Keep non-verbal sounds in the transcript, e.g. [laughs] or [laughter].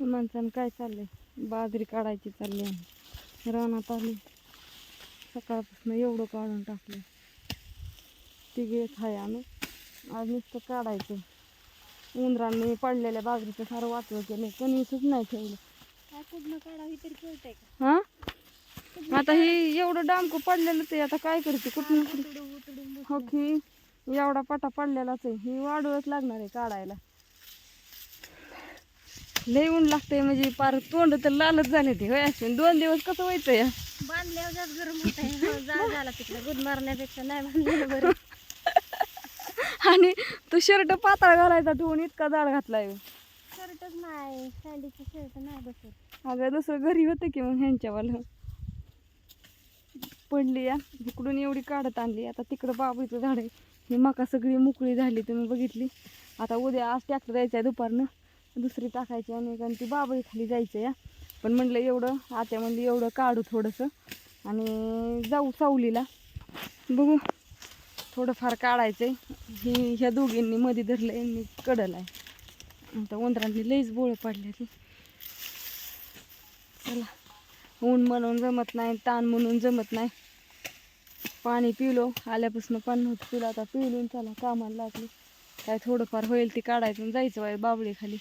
माणसानं काय चाललंय? बाजरी काढायची चालली आहे. रानात आली. सकाळपासून एवढं काढून टाकलं तिघे आहे आम्ही. आज नुसतं काढायचं. उंदरांनी पडलेल्या बाजरीचं सारं वाटलं केलं कणीसच नाही ठेवलं. काढावी का? हा? आता हे एवढं डामकं पडलेलं ते आता काय करते? कुठून हो की एवढा पाटा पडलेलाच आहे. ही वाढवच लागणार आहे काढायला. लय ऊन लागतंय म्हणजे पार तोंड तर लालच झाले ते होय अश्विन. दोन दिवस कसं व्हायचं या? बांधल्यावर जास्त गरम होत आहे जाळ झाला तिकडे. गुद मारण्यापेक्षा नाही बांधलेलं बरं. [laughs] आणि तो शर्ट पातळ घालायचा ठेवून इतका जाड घातलाय. शर्टच नाही. सँडीचं शर्ट नाही बसत. अगं दुसरं घरी होतं की मग ह्यांच्यावालं. पडली या. इकडून एवढी काढत आणली. आता तिकडं बाबूचं झाड आहे. ही मका सगळी मोकळी झाली तुम्ही बघितली. आता उद्या आज ट्रॅक्टर जायचं आहे दुपारनं. दुसरी टाकायची आणि कारण ती बाबळी खाली जायचं या. पण म्हणलं एवढं आत्या म्हणलं एवढं काढू थोडंसं. आणि जाऊ सावलीला. बघू थोडंफार काढायचं आहे ही ह्या दोघींनी मध्ये धरलं यांनी कडलं आहे. आता उंदरांनी लईच बोळं पाडले ती. चला. ऊन म्हणून जमत नाही ताण म्हणून जमत नाही. पाणी पिलो आल्यापासून पाणी नव्हतं पिलं आता पिलून चला कामाला लागली. काय थोडंफार होईल ती काढायचं जायचं बाय बाबळी खाली